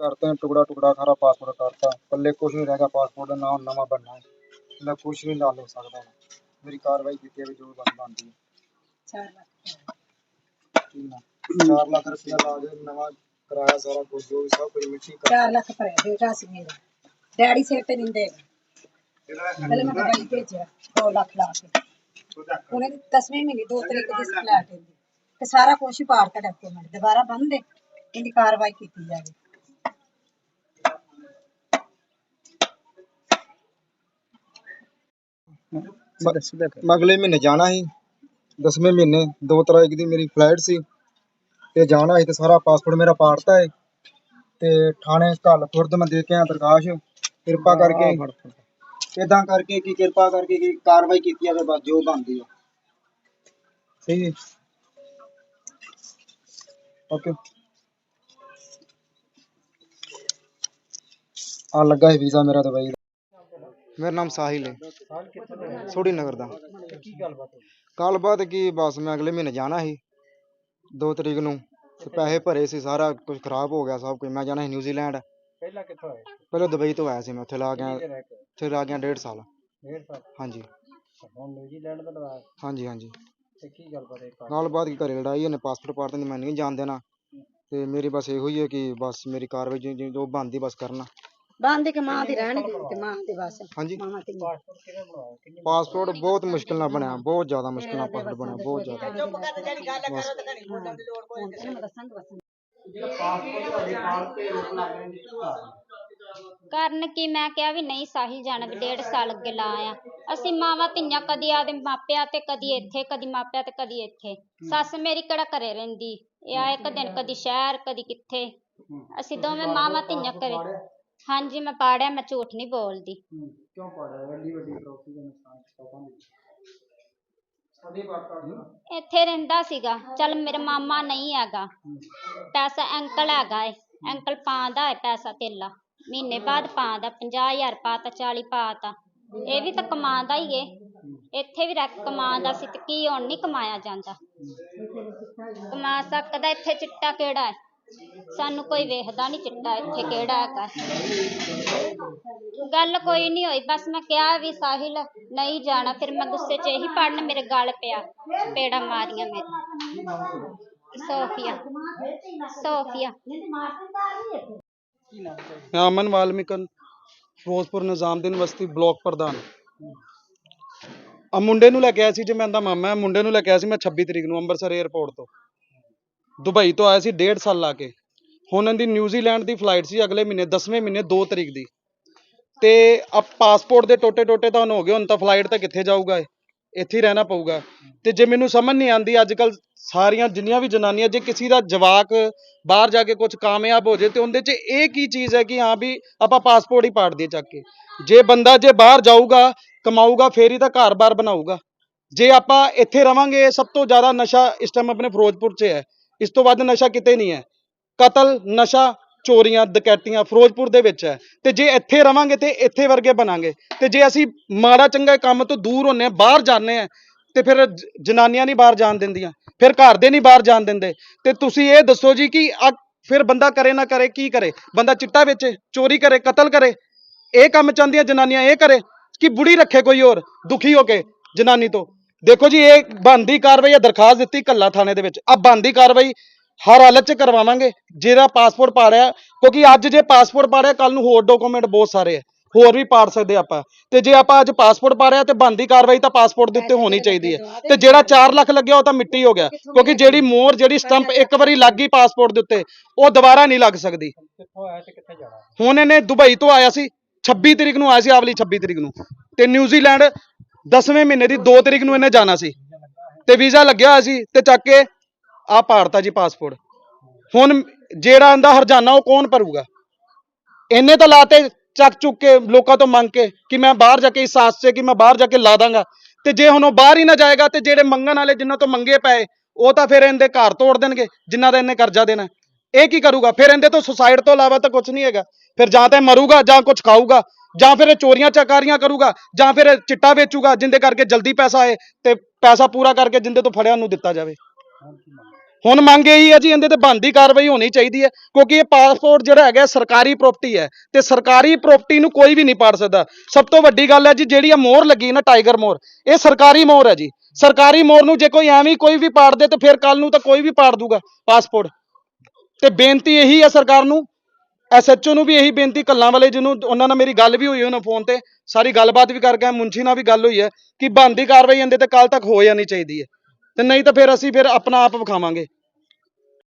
ਕਰਤੇ ਟੁਕੜਾ ਟੁਕੜਾ ਸਾਰਾ ਪਾਸਪੋਰਟ ਕਰਤਾ। ਪੱਲੇ ਕੁਝ ਨਹੀਂ ਰਹਿ ਗਿਆ ਪਾਸਪੋਰਟ ਦਾ ਨਾਮ ਨਵਾਂ ਬਣਨਾ ਹੈ। ਮੈਂ ਕੁਝ ਨਹੀਂ ਲਾ ਲੈ ਸਕਦਾ। ਮੇਰੀ ਕਾਰਵਾਈ ਕੀਤੀ ਹੈ ਜੋ ਬਣ ਬਣਦੀ ਹੈ 4 ਲੱਖ ਠੀਕ ਨਾ 4 ਲੱਖ ਰੁਪਇਆ ਲਾ ਕੇ ਨਵਾਂ ਕਰਾਇਆ ਸਾਰਾ ਕੁਝ ਜੋ ਵੀ ਸਭ ਕੁਝ ਮਿੱਟੀ ਕਰ 4 ਲੱਖ ਭਰਿਆ ਬੇਟਾ ਸੀ ਮੇਰਾ ਡੈਡੀ ਸਿਰ ਤੇ ਨਹੀਂ ਦੇਗਾ ਪਹਿਲੇ ਮੈਂ ਦਵਾਈ ਭੇਜਿਆ 2 ਲੱਖ ਲਾ ਕੇ। ਉਹਨੇ 10ਵੇਂ ਮਹੀਨੇ 2 ਤਰੀਕ ਦੀ ਸਪਲੈਟ ਹੁੰਦੀ ਤੇ ਸਾਰਾ ਕੁਝ ਹੀ ਪਾੜਤਾ ਡਾਕੂਮੈਂਟ ਦੁਬਾਰਾ ਬੰਦ ਦੇ ਇਹਦੀ ਕਾਰਵਾਈ ਕੀਤੀ ਜਾਵੇ। ਮੈਂ ਅਗਲੇ ਮਹੀਨੇ ਜਾਣਾ ਸੀ 10ਵੇਂ ਮਹੀਨੇ 2 ਤਰੀਕ ਦੀ ਮੇਰੀ ਫਲਾਈਟ ਸੀ ਤੇ ਜਾਣਾ ਸੀ ਤੇ ਸਾਰਾ ਪਾਸਪੋਰਟ ਮੇਰਾ ਪਾੜਤਾ ਹੈ ਤੇ ਥਾਣੇ ਘੱਲ ਖੁਰਦ ਮੈਂ ਦੇ ਕੇ ਆਇਆ ਦਰਖਾਸਤ ਕਿਰਪਾ ਕਰਕੇ ਇਦਾਂ ਕਰਕੇ ਕੀ ਕਿਰਪਾ ਕਰਕੇ ਕੀ ਕਾਰਵਾਈ ਕੀਤੀ ਜਾਵੇ ਬਸ ਜੋ ਬਣਦੀ ਆ। ਠੀਕ ਹੈ ਓਕੇ। ਆ ਲੱਗਾ ਹੈ ਵੀਜ਼ਾ ਮੇਰਾ ਦੁਬਈ ਦਾ। ਮੇਰਾ ਨਾਮ ਸਾਹਿਲ ਹੈ ਸੋਢੀ ਨਗਰ ਦਾ। ਕੀ ਗੱਲਬਾਤ ਗੱਲਬਾਤ ਕੀ ਬਸ ਮੈਂ ਅਗਲੇ ਮਹੀਨੇ ਜਾਣਾ ਸੀ। 2 ਤਰੀਕ ਨੂੰ। ਤੇ ਪੈਸੇ ਭਰੇ ਸੀ ਸਾਰਾ ਕੁਝ ਖਰਾਬ ਹੋ ਗਿਆ ਸਭ ਕੁਝ ਮੈਂ ਜਾਣਾ ਸੀ ਨਿਊਜ਼ੀਲੈਂਡ। ਪਹਿਲਾਂ ਕਿੱਥੋਂ ਆਏ? ਪਹਿਲਾਂ ਦੁਬਈ ਤੋਂ ਆਇਆ ਸੀ ਮੈਂ ਉੱਥੇ ਲਾ ਗਿਆ। ਕਿਹਦੇ ਰਹਿ ਕੇ? ਉੱਥੇ ਲਾ ਗਿਆ ਡੇਢ ਸਾਲ। ਡੇਢ ਸਾਲ? ਹਾਂਜੀ। ਹੁਣ ਨਿਊਜ਼ੀਲੈਂਡ ਦਾ ਲਵਾਇਆ? ਹਾਂਜੀ ਹਾਂਜੀ। ਤੇ ਕੀ ਗੱਲਬਾਤ ਹੈ ਘਰ? ਗੱਲਬਾਤ ਕੀ ਘਰੇ ਲੜਾਈ ਉਹਨੇ ਪਾਸਪੋਰਟ ਪਾੜ ਦਿੰਦੀ ਮੈਂ ਨਹੀਂ ਜਾਣ ਦੇਣਾ। ਤੇ ਮੇਰੀ ਬਸ ਇਹੋ ਹੀ ਹੈ ਕਿ ਬਸ ਮੇਰੀ ਕਾਰਵਾਈ ਜੋ ਬਣਦੀ ਬਸ ਕਰਨਾ। ਬੰਦ ਕੇ ਮਾਂ ਦੀ ਰਹਿਣਗੇ ਤੇ ਮਾਂ ਦੇ ਬਸ ਹਾਂਜੀ ਮਾਂ ਤੇ ਪਾਸਪੋਰਟ ਬਹੁਤ ਮੁਸ਼ਕਿਲ ਨਾਲ ਬਣਿਆ ਬਹੁਤ ਜ਼ਿਆਦਾ ਮੁਸ਼ਕਿਲ ਨਾਲ ਪਾਸਪੋਰਟ ਬਣਿਆ ਬਹੁਤ ਜ਼ਿਆਦਾ ਕਰਨ ਕੀ ਮੈਂ ਕਿਹਾ ਵੀ ਨਹੀਂ ਸਾਹਿਲ ਜਾਣਾ ਵੀ ਡੇਢ ਸਾਲ ਅੱਗੇ ਲਾ ਆ ਅਸੀਂ ਮਾਵਾਂ ਧੀਆਂ ਕਦੀ ਆਦੇ ਮਾਪਿਆਂ ਤੇ ਕਦੀ ਇੱਥੇ ਕਦੀ ਮਾਪਿਆਂ ਤੇ ਕਦੀ ਇੱਥੇ ਸੱਸ ਮੇਰੀ ਕਿਹੜਾ ਘਰੇ ਰਹਿੰਦੀ ਇਹ ਆ ਇੱਕ ਦਿਨ ਕਦੀ ਸ਼ਹਿਰ ਕਦੀ ਕਿੱਥੇ ਅਸੀਂ ਦੋਵੇਂ ਮਾਵਾਂ ਧੀਆਂ ਘਰੇ ਹਾਂਜੀ ਮੈਂ ਪਾੜਿਆ ਮੈਂ ਝੂਠ ਨਹੀਂ ਬੋਲਦੀ। ਹੂੰ, ਕਿਉਂ ਪੜਿਆ ਐਡੀ ਵੱਡੀ ਟਰੋਫੀ ਦਾ ਨੁਕਸਾਨ ਪਤਾ ਨਹੀਂ ਸਾਡੀ ਬਾਤ ਕਰ ਇੱਥੇ ਰਹਿੰਦਾ ਸੀਗਾ। ਚੱਲ ਮੇਰਾ ਮਾਮਾ ਨਹੀਂ ਹੈਗਾ। ਪੈਸਾ ਅੰਕਲ ਹੈਗਾ ਏ। ਅੰਕਲ ਪਾਉਂਦਾ ਏ ਪੈਸਾ ਧੇਲਾ ਮਹੀਨੇ ਬਾਅਦ ਪਾਉਂਦਾ 50000 ਪਾਤਾ 40 ਪਾਤਾ। ਇਹ ਵੀ ਤਾਂ ਕਮਾਉਂਦਾ ਹੀ ਏ। ਇੱਥੇ ਵੀ ਰੱਖ ਕਮਾਉਂਦਾ ਸੀ ਤੇ ਕੀ ਹੁਣ ਨਹੀਂ ਕਮਾਇਆ ਜਾਂਦਾ। ਕਮਾ ਸਕਦਾ ਇੱਥੇ ਚਿੱਟਾ ਕਿਹੜਾ ਹੈ ਸਾਨੂੰ ਕੋਈ ਵੇਖਦਾ ਨਹੀਂ ਚਿੱਟਾ ਇੱਥੇ ਕਿਹੜਾ ਹੈਗਾ। ਗੱਲ ਕੋਈ ਨਹੀਂ ਹੋਈ, ਬਸ ਮੈਂ ਕਿਹਾ ਵੀ ਸਾਹਿਲ ਨਹੀਂ ਜਾਣਾ, ਫਿਰ ਮੈਂ ਗੁੱਸੇ 'ਚ ਇਹੀ ਪੜਨ ਮੇਰੇ ਗਲ ਪਿਆ, ਪੇੜਾ ਮਾਰੀਆਂ ਮੇਰੇ। Sophia Sophia. ਮੈਂ ਅਮਨ ਵਾਲਮੀਕਨ, ਫਿਰੋਜ਼ਪੁਰ ਨਿਜ਼ਾਮਦੀਨ ਬਸਤੀ ਬਲਾਕ ਪ੍ਰਧਾਨ। ਆ ਮੁੰਡੇ ਨੂੰ ਲੈ ਕੇ ਆਇਆ ਸੀ ਜੇ ਮੈਂ ਦਾ ਮਾਮਾ ਹੈ, ਮੁੰਡੇ ਨੂੰ ਲੈ ਕੇ ਆਇਆ ਸੀ ਮੈਂ 26 ਤਰੀਕ ਨੂੰ ਅੰਮ੍ਰਿਤਸਰ 에ਅਰਪੋਰਟ ਤੋਂ। ਦੁਬਈ ਤੋਂ ਆਇਆ ਸੀ ਡੇਢ ਸਾਲ ਲਾ ਕੇ। ਹੁਣ ਇਹਦੀ ਨਿਊਜ਼ੀਲੈਂਡ ਦੀ ਫਲਾਈਟ ਸੀ ਅਗਲੇ ਮਹੀਨੇ 10ਵੇਂ ਮਹੀਨੇ 2 ਤਰੀਕ ਦੀ। ਤੇ ਆ ਪਾਸਪੋਰਟ ਦੇ ਟੋਟੇ ਟੋਟੇ ਤਾਂ ਹੁਣ ਹੋ ਗਏ, ਹੁਣ ਤਾਂ ਫਲਾਈਟ ਤਾਂ ਕਿੱਥੇ ਜਾਊਗਾ ਇੱਥੇ ਹੀ ਰਹਿਣਾ ਪਊਗਾ। ਤੇ ਜੇ ਮੈਨੂੰ ਸਮਝ ਨਹੀਂ ਆਂਦੀ ਅੱਜ ਕੱਲ ਸਾਰੀਆਂ ਜਿੰਨੀਆਂ ਵੀ ਜਨਾਨੀਆਂ, ਜੇ ਕਿਸੇ ਦਾ ਜਵਾਕ ਬਾਹਰ ਜਾ ਕੇ ਕੁਝ ਕਾਮਯਾਬ ਹੋ ਜੇ ਤੇ ਉਹਦੇ 'ਚ ਇਹ ਕੀ ਚੀਜ਼ ਹੈ ਕਿ ਹਾਂ ਵੀ ਆਪਾਂ ਪਾਸਪੋਰਟ ਹੀ ਪਾੜ ਦਈਏ ਚੱਕ ਕੇ। ਜੇ ਬੰਦਾ ਜੇ ਬਾਹਰ ਜਾਊਗਾ, ਕਮਾਊਗਾ, ਫੇਰ ਹੀ ਤਾਂ ਘਰ-ਬਾਰ ਬਣਾਊਗਾ। ਜੇ ਆਪਾਂ ਇੱਥੇ ਰਵਾਂਗੇ ਸਭ ਤੋਂ ਜ਼ਿਆਦਾ ਨਸ਼ਾ ਇਸ ਟਾਈਮ ਆਪਣੇ ਫਿਰੋਜ਼ਪੁਰ 'ਚ ਹੈ। ਇਸ ਤੋਂ ਵੱਧ ਨਸ਼ਾ ਕਿਤੇ ਨਹੀਂ ਹੈ। ਕਤਲ, ਨਸ਼ਾ, ਚੋਰੀਆਂ, ਡਕੈਤੀਆਂ ਫਿਰੋਜ਼ਪੁਰ ਦੇ ਵਿੱਚ ਹੈ। ਤੇ ਜੇ ਇੱਥੇ ਰਵਾਂਗੇ ਤੇ ਇੱਥੇ ਵਰਗੇ ਬਣਾਂਗੇ। ਤੇ ਜੇ ਅਸੀਂ ਮਾੜਾ ਚੰਗਾ ਕੰਮ ਤੋਂ ਦੂਰ ਹੁੰਨੇ ਆ ਬਾਹਰ ਜਾਂਦੇ ਆ ਤੇ ਫਿਰ ਜਨਾਨੀਆਂ ਨਹੀਂ ਬਾਹਰ ਜਾਣ ਦਿੰਦੀਆਂ, ਫਿਰ ਘਰ ਦੇ ਨਹੀਂ ਬਾਹਰ ਜਾਣ ਦਿੰਦੇ। ਤੇ ਤੁਸੀਂ ਇਹ ਦੱਸੋ ਜੀ ਕਿ ਆ ਫਿਰ ਬੰਦਾ ਕਰੇ ਨਾ ਕਰੇ, ਕੀ ਕਰੇ? ਬੰਦਾ ਚਿੱਟਾ ਵੇਚੇ, ਚੋਰੀ ਕਰੇ, ਕਤਲ ਕਰੇ। ਇਹ ਕੰਮ ਚਾਹੁੰਦੀਆਂ ਜਨਾਨੀਆਂ ਇਹ ਕਰੇ ਕਿ ਬੁੜੀ ਰੱਖੇ ਕੋਈ ਹੋਰ, ਦੁਖੀ ਹੋ ਕੇ ਜਨਾਨੀ ਤੋਂ। ਦੇਖੋ ਜੀ ਇਹ ਬੰਦੀ ਕਾਰਵਾਈ ਆ ਦਰਖਾਸਤ ਦਿੱਤੀ ਕੱਲਾ ਥਾਣੇ ਦੇ ਵਿੱਚ। ਆ ਬੰਦੀ ਕਾਰਵਾਈ ਹਰ ਹਾਲਤ 'ਚ ਕਰਵਾਵਾਂਗੇ। ਜਿਹੜਾ ਪਾਸਪੋਰਟ ਪਾੜਿਆ ਕਿਉਂਕਿ ਅੱਜ ਜੇ ਪਾਸਪੋਰਟ ਪਾੜਿਆ ਕੱਲ ਨੂੰ ਹੋਰ ਡਾਕੂਮੈਂਟ ਬਹੁਤ ਸਾਰੇ ਆ। ਹੋਰ ਵੀ ਪਾੜ ਸਕਦੇ ਆਪਾਂ। ਤੇ ਜੇ ਆਪਾਂ ਅੱਜ ਪਾਸਪੋਰਟ ਪਾੜਿਆ ਤੇ ਬੰਦੀ ਕਾਰਵਾਈ ਤਾਂ ਪਾਸਪੋਰਟ ਦੇ ਉੱਤੇ ਹੋਣੀ ਚਾਹੀਦੀ ਹੈ ਤੇ ਜਿਹੜਾ 4 ਲੱਖ ਲੱਗਿਆ ਉਹ ਤਾਂ ਮਿੱਟੀ ਹੋ ਗਿਆ। ਕਿਉਂਕਿ ਜਿਹੜੀ ਮੋਹਰ ਜਿਹੜੀ ਸਟੰਪ ਇੱਕ ਵਾਰੀ ਲੱਗ ਗਈ ਪਾਸਪੋਰਟ ਦੇ ਉੱਤੇ ਉਹ ਦੁਬਾਰਾ ਨਹੀਂ ਲੱਗ ਸਕਦੀ। ਕਿੱਥੋਂ ਆਇਆ ਤੇ ਕਿੱਥੇ ਜਾਣਾ? ਹੁਣ ਇਹਨੇ ਦੁਬਈ ਤੋਂ ਆਇਆ ਸੀ 26 ਤਰੀਕ ਨੂੰ ਆਇਆ ਸੀ ਆਵਲੀ 26 ਤਰੀਕ ਨੂੰ। ਤੇ ਨਿਊਜ਼ੀਲੈਂਡ 10ਵੇਂ ਮਹੀਨੇ ਦੀ 2 ਤਰੀਕ ਨੂੰ ਇਹਨੇ ਜਾਣਾ ਸੀ। ਤੇ ਵੀਜ਼ਾ ਲੱਗਿਆ ਹੋਇਆ ਸੀ ਤੇ ਚੱਕ ਕੇ ਆ ਪਾੜਤਾ ਜੀ ਪਾਸਪੋਰਟ। ਹੁਣ ਜਿਹੜਾ ਇਹਦਾ ਹਰਜਾਨਾ ਉਹ ਕੌਣ ਭਰੂਗਾ? ਇਹਨੇ ਤਾਂ ਲਾਤੇ ਚੱਕ ਚੁੱਕ ਕੇ ਲੋਕਾਂ ਤੋਂ ਮੰਗ ਕੇ ਕਿ ਮੈਂ ਬਾਹਰ ਜਾ ਕੇ ਇਸ ਆਸ 'ਚ ਕਿ ਮੈਂ ਬਾਹਰ ਜਾ ਕੇ ਲਾ ਦਾਂਗਾ। ਤੇ ਜੇ ਹੁਣ ਉਹ ਬਾਹਰ ਹੀ ਨਾ ਜਾਏਗਾ ਤੇ ਜਿਹੜੇ ਮੰਗਣ ਵਾਲੇ ਜਿਨ੍ਹਾਂ ਤੋਂ ਮੰਗੇ ਪਏ, ਉਹ ਤਾਂ ਫਿਰ ਇਹਦੇ ਘਰ ਤੋੜ ਦੇਣਗੇ, ਜਿਨ੍ਹਾਂ ਦਾ ਇਹਨੇ ਕਰਜ਼ਾ ਦੇਣਾ। ਇਹ ਕੀ ਕਰੂਗਾ? ਫਿਰ ਇਹਦੇ ਤੋਂ ਸੁਸਾਈਡ ਤੋਂ ਇਲਾਵਾ ਤਾਂ ਕੁਝ ਨਹੀਂ ਹੈਗਾ। ਫਿਰ ਜਾਂ ਤਾਂ ਇਹ ਮਰੂਗਾ ਜਾਂ ਕੁਝ ਖਾਊਗਾ। ਜਾਂ ਫਿਰ ਇਹ ਚੋਰੀਆਂ ਚਕਾਰੀਆਂ ਕਰੂਗਾ, ਜਾਂ ਫਿਰ ਇਹ ਚਿੱਟਾ ਵੇਚੂਗਾ ਜਿੰਦੇ ਕਰਕੇ ਜਲਦੀ ਪੈਸਾ ਆਏ ਤੇ ਪੈਸਾ ਪੂਰਾ ਕਰਕੇ ਜਿੰਦੇ ਤੋਂ ਫੜਿਆ ਉਹਨੂੰ ਦਿੱਤਾ ਜਾਵੇ। ਹੁਣ ਮੰਗ ਇਹੀ ਹੈ ਜੀ, ਇਹਦੇ ਤੇ ਬਣਦੀ ਕਾਰਵਾਈ ਹੋਣੀ ਚਾਹੀਦੀ ਹੈ, ਕਿਉਂਕਿ ਇਹ ਪਾਸਪੋਰਟ ਜਿਹੜਾ ਹੈਗਾ ਸਰਕਾਰੀ ਪ੍ਰਾਪਰਟੀ ਹੈ ਤੇ ਸਰਕਾਰੀ ਪ੍ਰਾਪਰਟੀ ਨੂੰ ਕੋਈ ਵੀ ਨਹੀਂ ਪਾੜ ਸਕਦਾ। ਸਭ ਤੋਂ ਵੱਡੀ ਗੱਲ ਹੈ ਜੀ, ਜਿਹੜੀ ਇਹ ਮੋਹਰ ਲੱਗੀ ਨਾ ਟਾਈਗਰ ਮੋਹਰ, ਇਹ ਸਰਕਾਰੀ ਮੋਹਰ ਹੈ ਜੀ। ਸਰਕਾਰੀ ਮੋਹਰ ਨੂੰ ਜੇ ਕੋਈ ਐਵੇਂ ਕੋਈ ਵੀ ਪਾੜ ਦੇ ਤੇ ਫਿਰ ਕੱਲ ਨੂੰ ਤਾਂ ਕੋਈ ਵੀ ਪਾੜ ਦੂਗਾ ਪਾਸਪੋਰਟ ਤੇ ਬੇਨਤੀ ਇਹੀ ਹੈ ਸਰਕਾਰ ਨੂੰ ਐਸਐਚਓ ਨੂੰ ਵੀ ਇਹੀ ਬੇਨਤੀ ਕੱਲਾਂ ਵਾਲੇ ਜਿਹਨੂੰ ਉਹਨਾਂ ਨਾਲ ਮੇਰੀ ਗੱਲ ਵੀ ਹੋਈ ਉਹਨਾਂ ਫੋਨ ਤੇ, ਸਾਰੀ ਗੱਲਬਾਤ ਵੀ ਕਰ ਗਏ, ਮੁੰਸ਼ੀ ਨਾਲ ਵੀ ਗੱਲ ਹੋਈ ਹੈ ਕਿ ਬਣਦੀ ਕਾਰਵਾਈ ਇਹਦੇ ਤੇ ਕੱਲ ਤੱਕ ਹੋ ਜਾਣੀ ਚਾਹੀਦੀ ਹੈ। ਤੇ ਨਹੀਂ ਤਾਂ ਫਿਰ ਅਸੀਂ ਫਿਰ ਆਪਣਾ ਆਪ ਵਿਖਾਵਾਂਗੇ।